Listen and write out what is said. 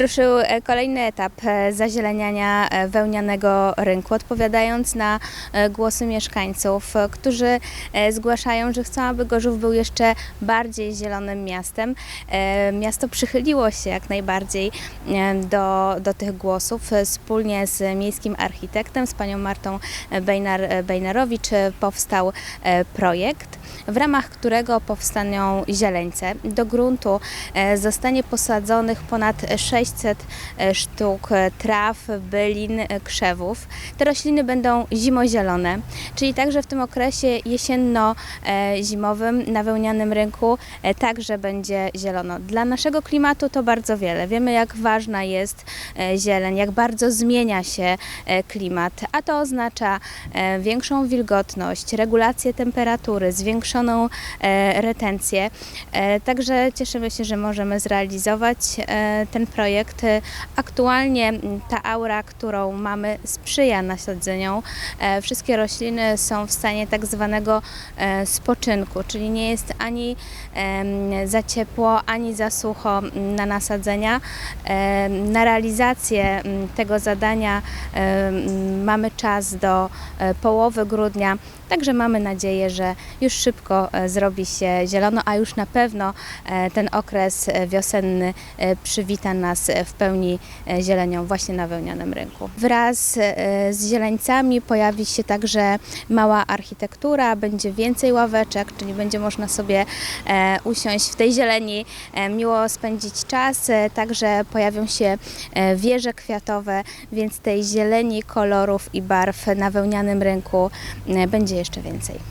Ruszył e, kolejny etap e, zazieleniania e, wełnianego rynku, odpowiadając na głosy mieszkańców, którzy zgłaszają, że chcą, aby Gorzów był jeszcze bardziej zielonym miastem. Miasto przychyliło się jak najbardziej do, do tych głosów. Wspólnie z miejskim architektem, z panią Martą Bejnar, Bejnarowicz powstał projekt, w ramach którego powstaną zieleńce. Do gruntu zostanie posadzonych ponad 600 e, sztuk e, traw, bylin, e, krzewów. Te rośliny będą zimozielone, czyli także w tym okresie jesienno-zimowym na wełnianym rynku także będzie zielono. Dla naszego klimatu to bardzo wiele. Wiemy, jak ważna jest zieleń, jak bardzo zmienia się klimat, a to oznacza większą wilgotność, regulację temperatury, zwiększoną retencję. Także cieszymy się, że możemy zrealizować ten projekt. E, Aktualnie ta aura, którą mamy, sprzyja nasadzeniom. E, Wszystkie rośliny są w stanie tak zwanego e, spoczynku, czyli nie jest ani za ciepło, ani za sucho na nasadzenia. Em, Na realizację tego zadania mamy czas do e, połowy grudnia, także mamy nadzieję, że już szybko e, zrobi się zielono, a już na pewno e, ten okres e, wiosenny e, przywita nas e, w pełni e, zielenią właśnie na wełnianym rynku. Wraz e, z zieleńcami pojawi się także mała architektura, będzie więcej ławeczek, czyli będzie można sobie e, usiąść w tej zieleni, miło spędzić czas. Także pojawią się wieże kwiatowe, więc tej zieleni, kolorów i barw na wełnianym rynku będzie jeszcze więcej.